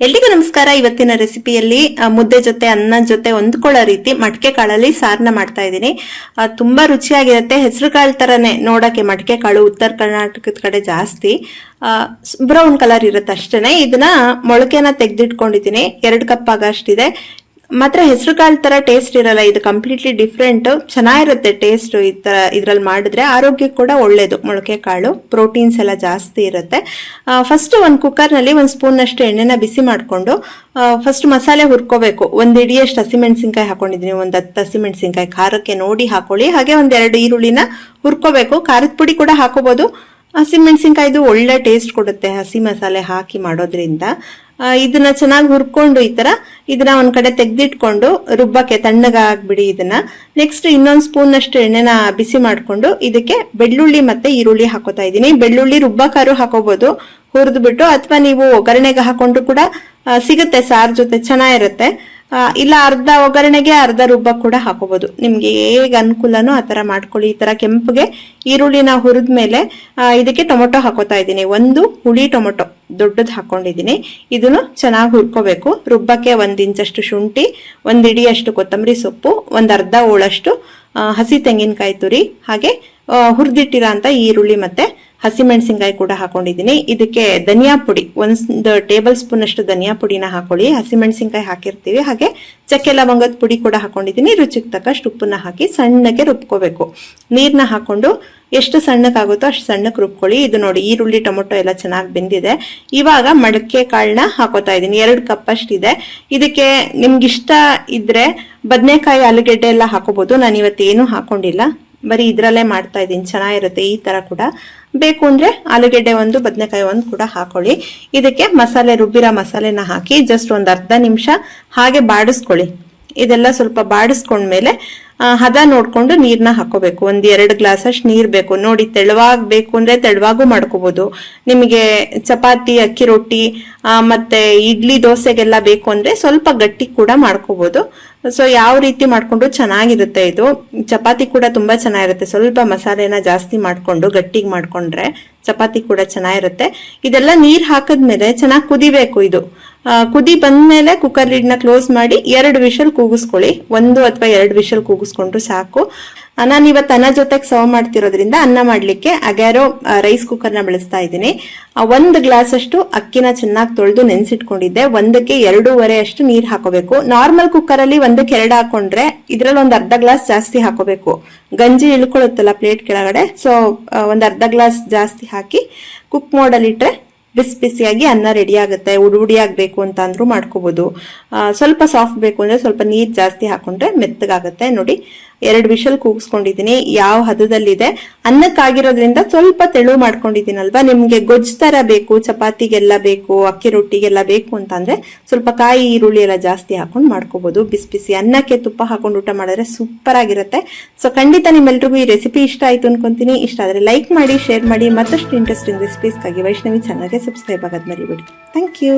ಎಲ್ರಿಗೂ ನಮಸ್ಕಾರ. ಇವತ್ತಿನ ರೆಸಿಪಿಯಲ್ಲಿ ಮುದ್ದೆ ಜೊತೆ, ಅನ್ನ ಜೊತೆ ಹೊಂದ್ಕೊಳ್ಳೋ ರೀತಿ ಮಡಕೆ ಕಾಳಲ್ಲಿ ಸಾರನ್ನ ಮಾಡ್ತಾ ಇದ್ದೀನಿ. ತುಂಬಾ ರುಚಿಯಾಗಿರುತ್ತೆ. ಹೆಸರು ಕಾಳು ತರನೇ ನೋಡಕ್ಕೆ ಮಡಕೆ ಕಾಳು ಉತ್ತರ ಕರ್ನಾಟಕದ ಕಡೆ ಜಾಸ್ತಿ. ಬ್ರೌನ್ ಕಲರ್ ಇರುತ್ತೆ ಅಷ್ಟೇನೆ. ಇದನ್ನ ಮೊಳಕೆನ ತೆಗೆದಿಟ್ಕೊಂಡಿದ್ದೀನಿ. ಎರಡು ಕಪ್ ಆಗಷ್ಟಿದೆ. ಮಾತ್ರ ಹೆಸರು ಕಾಳು ತರ ಟೇಸ್ಟ್ ಇರಲ್ಲ. ಇದು ಕಂಪ್ಲೀಟ್ಲಿ ಡಿಫ್ರೆಂಟ್ ಚೆನ್ನಾಗಿರುತ್ತೆ ಟೇಸ್ಟ್ ಈ ತರ ಇದ್ರಲ್ಲಿ ಮಾಡಿದ್ರೆ ಆರೋಗ್ಯಕ್ಕೆ ಕೂಡ ಒಳ್ಳೇದು. ಮೊಳಕೆ ಕಾಳು ಪ್ರೋಟೀನ್ಸ್ ಎಲ್ಲ ಜಾಸ್ತಿ ಇರುತ್ತೆ. ಫಸ್ಟ್ ಒಂದು ಕುಕ್ಕರ್ನಲ್ಲಿ ಒಂದು ಸ್ಪೂನ್ ಅಷ್ಟು ಎಣ್ಣೆನ ಬಿಸಿ ಮಾಡಿಕೊಂಡು ಫಸ್ಟ್ ಮಸಾಲೆ ಹುರ್ಕೋಬೇಕು. ಒಂದು ಇಡಿಯಷ್ಟು ಹಸಿಮೆಣಸಿನ್ಕಾಯಿ ಹಾಕೊಂಡಿದ್ದೀನಿ. ಒಂದು ಹತ್ತು ಹಸಿಮೆಣಸಿನ್ಕಾಯಿ ಖಾರಕ್ಕೆ ನೋಡಿ ಹಾಕೊಳ್ಳಿ. ಹಾಗೆ ಒಂದೆರಡು ಈರುಳ್ಳಿನ ಹುರ್ಕೋಬೇಕು. ಖಾರದ ಪುಡಿ ಕೂಡ ಹಾಕೋಬಹುದು ಹಸಿಮೆಣಸಿನ್ಕಾಯ್ದು ಒಳ್ಳೆ ಟೇಸ್ಟ್ ಕೊಡುತ್ತೆ. ಹಸಿ ಮಸಾಲೆ ಹಾಕಿ ಮಾಡೋದ್ರಿಂದ. ಇದನ್ನ ಚೆನ್ನಾಗಿ ಹುರ್ಕೊಂಡು ಈ ತರ ಇದನ್ನ ಒಂದ್ ಕಡೆ ತೆಗ್ದಿಟ್ಕೊಂಡು ರುಬ್ಬಕ್ಕೆ ತಣ್ಣಗ ಆಗ್ಬಿಡಿ ಇದನ್ನ. ನೆಕ್ಸ್ಟ್ ಇನ್ನೊಂದ್ ಸ್ಪೂನ್ ಅಷ್ಟು ಎಣ್ಣೆನ ಬಿಸಿ ಮಾಡ್ಕೊಂಡು ಇದಕ್ಕೆ ಬೆಳ್ಳುಳ್ಳಿ ಮತ್ತೆ ಈರುಳ್ಳಿ ಹಾಕೋತಾ ಇದ್ದೀನಿ. ಬೆಳ್ಳುಳ್ಳಿ ರುಬ್ಬಕ್ಕಾರು ಹಾಕೋಬಹುದು ಹುರಿದ್ಬಿಟ್ಟು ಅಥವಾ ನೀವು ಒಗ್ಗರಣೆಗೆ ಹಾಕೊಂಡು ಕೂಡ ಸಿಗುತ್ತೆ ಸಾರ್ ಜೊತೆ, ಚೆನ್ನಾಗಿರುತ್ತೆ. ಇಲ್ಲ ಅರ್ಧ ಒಗ್ಗರಣೆಗೆ ಅರ್ಧ ರುಬ್ಬ ಕೂಡ ಹಾಕೋಬಹುದು ನಿಮ್ಗೆ ಹೇಗೆ ಅನುಕೂಲನೋ ಆ ತರ ಮಾಡ್ಕೊಳ್ಳಿ. ಈ ತರ ಕೆಂಪಗೆ ಈರುಳ್ಳಿನ ಹುರಿದ ಮೇಲೆ ಇದಕ್ಕೆ ಟೊಮೊಟೊ ಹಾಕೋತಾ ಇದ್ದೀನಿ. ಒಂದು ಹುಳಿ ಟೊಮೊಟೊ, ದೊಡ್ಡದು ಹಾಕೊಂಡಿದ್ದೀನಿ. ಇದನ್ನು ಚೆನ್ನಾಗಿ ಹುರ್ಕೋಬೇಕು. ರುಬ್ಬಕ್ಕೆ ಒಂದ್ ಇಂಚಷ್ಟು ಶುಂಠಿ, ಒಂದ್ ಇಡಿಯಷ್ಟು ಕೊತ್ತಂಬರಿ ಸೊಪ್ಪು, ಒಂದ್ ಅರ್ಧ ಹೋಳಷ್ಟು ಹಸಿ ತೆಂಗಿನಕಾಯಿ ತುರಿ, ಹಾಗೆ ಹುರಿದಿಟ್ಟಿರೋ ಅಂತ ಈರುಳ್ಳಿ ಮತ್ತೆ ಹಸಿಮೆಣಸಿನ್ಕಾಯಿ ಕೂಡ ಹಾಕೊಂಡಿದ್ದೀನಿ. ಇದಕ್ಕೆ ಧನಿಯಾ ಪುಡಿ, ಒಂದು ಟೇಬಲ್ ಸ್ಪೂನ್ ಅಷ್ಟು ಧನಿಯಾ ಪುಡಿನ ಹಾಕೊಳ್ಳಿ. ಹಸಿಮೆಣಸಿನ್ಕಾಯಿ ಹಾಕಿರ್ತೀವಿ. ಹಾಗೆ ಚಕ್ಕೆ ಲವಂಗದ ಪುಡಿ ಕೂಡ ಹಾಕೊಂಡಿದ್ದೀನಿ. ರುಚಿಗೆ ತಕ್ಕಷ್ಟು ಉಪ್ಪನ್ನ ಹಾಕಿ ಸಣ್ಣಗೆ ರುಬ್ಕೋಬೇಕು. ನೀರನ್ನ ಹಾಕೊಂಡು ಎಷ್ಟು ಸಣ್ಣಕ್ಕಾಗುತ್ತೋ ಅಷ್ಟು ಸಣ್ಣಕ್ಕೆ ರುಬ್ಕೊಳ್ಳಿ. ಇದು ನೋಡಿ, ಈರುಳ್ಳಿ, ಟೊಮೊಟೊ ಎಲ್ಲ ಚೆನ್ನಾಗಿ ಬೆಂದಿದೆ. ಇವಾಗ ಮಡಕೆ ಕಾಳನ್ನ ಹಾಕೋತಾ ಇದ್ದೀನಿ. ಎರಡು ಕಪ್ ಅಷ್ಟಿದೆ. ಇದಕ್ಕೆ ನಿಮ್ಗೆ ಇಷ್ಟ ಇದ್ರೆ ಬದನೆಕಾಯಿ, ಆಲೂಗೆಡ್ಡೆ ಎಲ್ಲ ಹಾಕೋಬಹುದು ನಾನು ಇವತ್ತೇನು ಹಾಕೊಂಡಿಲ್ಲ. ಬರೀ ಇದ್ರಲ್ಲೇ ಮಾಡ್ತಾ ಇದ್ದೀನಿ. ಚೆನ್ನಾಗಿರುತ್ತೆ ಈ ಥರ ಕೂಡ. ಬೇಕು ಅಂದರೆ ಆಲೂಗೆಡ್ಡೆ ಒಂದು, ಬದನೆಕಾಯಿ ಒಂದು ಕೂಡ ಹಾಕೊಳ್ಳಿ. ಇದಕ್ಕೆ ಮಸಾಲೆ, ರುಬ್ಬಿರೋ ಮಸಾಲೆನ ಹಾಕಿ ಜಸ್ಟ್ ಒಂದು ಅರ್ಧ ನಿಮಿಷ ಹಾಗೆ ಬಾಡಿಸ್ಕೊಳ್ಳಿ. ಇದೆಲ್ಲ ಸ್ವಲ್ಪ ಬಾಡಿಸ್ಕೊಂಡ್ಮೇಲೆ ಹದ ನೋಡ್ಕೊಂಡು ನೀರನ್ನ ಹಾಕೋಬೇಕು. ಒಂದ್ ಎರಡು ಗ್ಲಾಸ್ ಅಷ್ಟು ನೀರ್ ಬೇಕು. ನೋಡಿ ತೆಳುವಾಗ ಬೇಕು ಅಂದ್ರೆ ತೆಳುವಾಗೂ ಮಾಡ್ಕೋಬಹುದು ನಿಮಗೆ ಚಪಾತಿ, ಅಕ್ಕಿ ರೊಟ್ಟಿ ಮತ್ತೆ ಇಡ್ಲಿ ದೋಸೆಗೆಲ್ಲ ಬೇಕು ಅಂದ್ರೆ ಸ್ವಲ್ಪ ಗಟ್ಟಿ ಕೂಡ ಮಾಡ್ಕೋಬಹುದು ಸೊ ಯಾವ ರೀತಿ ಮಾಡ್ಕೊಂಡು ಚೆನ್ನಾಗಿರುತ್ತೆ ಇದು. ಚಪಾತಿ ಕೂಡ ತುಂಬಾ ಚೆನ್ನಾಗಿರುತ್ತೆ. ಸ್ವಲ್ಪ ಮಸಾಲೆನ ಜಾಸ್ತಿ ಮಾಡ್ಕೊಂಡು, ಗಟ್ಟಿಗೆ ಮಾಡ್ಕೊಂಡ್ರೆ ಚಪಾತಿ ಕೂಡ ಚೆನ್ನಾಗಿರುತ್ತೆ. ಇದೆಲ್ಲ ನೀರ್ ಹಾಕಿದ್ಮೇಲೆ ಚೆನ್ನಾಗಿ ಕುದಿಬೇಕು ಇದು. ಕುದಿ ಬಂದ್ಮೇಲೆ ಕುಕ್ಕರ್ ಲಿಡ್ನ ಕ್ಲೋಸ್ ಮಾಡಿ ಎರಡು ವಿಷಲ್ ಕೂಗಿಸ್ಕೊಳ್ಳಿ. ಒಂದು ಅಥವಾ ಎರಡು ವಿಷಲ್ ಕೂಗಿಸ್ಕೊಂಡ್ರು ಸಾಕು. ನಾನು ಇವತ್ತು ಅನ್ನ ಜೊತೆಗೆ ಸರ್ವ್ ಮಾಡ್ತಿರೋದ್ರಿಂದ ಅನ್ನ ಮಾಡಲಿಕ್ಕೆ ಅಗ್ಯಾರೋ ರೈಸ್ ಕುಕ್ಕರ್ನ ಬಳಸ್ತಾ ಇದ್ದೀನಿ. ಒಂದು ಗ್ಲಾಸ್ ಅಷ್ಟು ಅಕ್ಕಿನ ಚೆನ್ನಾಗಿ ತೊಳೆದು ನೆನೆಸಿಟ್ಕೊಂಡಿದ್ದೆ. ಒಂದಕ್ಕೆ ಎರಡೂವರೆ ಅಷ್ಟು ನೀರು ಹಾಕೋಬೇಕು. ನಾರ್ಮಲ್ ಕುಕ್ಕರಲ್ಲಿ ಒಂದಕ್ಕೆ ಎರಡು ಹಾಕೊಂಡ್ರೆ ಇದರಲ್ಲಿ ಒಂದು ಅರ್ಧ ಗ್ಲಾಸ್ ಜಾಸ್ತಿ ಹಾಕೋಬೇಕು. ಗಂಜಿ ಇಳ್ಕೊಳ್ಳುತ್ತಲ್ಲ ಪ್ಲೇಟ್ ಕೆಳಗಡೆ. ಸೊ ಒಂದು ಅರ್ಧ ಗ್ಲಾಸ್ ಜಾಸ್ತಿ ಹಾಕಿ ಕುಕ್ ಮಾಡಲ್ ಇಟ್ರೆ ಬಿಸಿ ಬಿಸಿಯಾಗಿ ಅನ್ನ ರೆಡಿ ಆಗುತ್ತೆ ಉಡಿ ಉಡಿ ಆಗ್ಬೇಕು ಅಂತ ಅಂದ್ರೂ ಮಾಡ್ಕೋಬಹುದು ಆ, ಸ್ವಲ್ಪ ಸಾಫ್ಟ್ ಬೇಕು ಅಂದ್ರೆ ಸ್ವಲ್ಪ ನೀರು ಜಾಸ್ತಿ ಹಾಕೊಂಡ್ರೆ ಮೆತ್ತಗಾಗುತ್ತೆ. ನೋಡಿ ಎರಡು ವಿಷಲ್ ಕೂಗಿಸ್ಕೊಂಡಿದ್ದೀನಿ. ಯಾವ ಹದದಲ್ಲಿದೆ? ಅನ್ನಕ್ಕಾಗಿರೋದ್ರಿಂದ ಸ್ವಲ್ಪ ತೆಳು ಮಾಡ್ಕೊಂಡಿದ್ದೀನಲ್ವಾ? ನಿಮ್ಗೆ ಗೊಜ್ಜು ತರ ಬೇಕು, ಚಪಾತಿಗೆಲ್ಲ ಬೇಕು, ಅಕ್ಕಿ ರೊಟ್ಟಿಗೆಲ್ಲ ಬೇಕು ಅಂತ ಅಂದ್ರೆ ಸ್ವಲ್ಪ ಕಾಯಿ ಈರುಳ್ಳಿ ಎಲ್ಲ ಜಾಸ್ತಿ ಹಾಕೊಂಡು ಮಾಡ್ಕೋಬಹುದು ಬಿಸಿ ಬಿಸಿ ಅನ್ನಕ್ಕೆ ತುಪ್ಪ ಹಾಕೊಂಡು ಊಟ ಮಾಡಿದ್ರೆ ಸೂಪರ್ ಆಗಿರುತ್ತೆ. ಸೊ ಖಂಡಿತ ನಿಮ್ಮೆಲ್ರಿಗೂ ಈ ರೆಸಿಪಿ ಇಷ್ಟ ಆಯ್ತು ಅನ್ಕೊಂತೀನಿ. ಇಷ್ಟ ಆದ್ರೆ ಲೈಕ್ ಮಾಡಿ ಶೇರ್ ಮಾಡಿ, ಮತ್ತಷ್ಟು ಇಂಟ್ರೆಸ್ಟಿಂಗ್ ರೆಸಿಪೀಸ್ಗಾಗಿ ವೈಷ್ಣವಿ ಚಾನಲ್ಗೆ ಸಬ್ಸ್ಕ್ರೈಬ್ ಆಗೋದು ಮರಿಬಿಡಿ. Thank you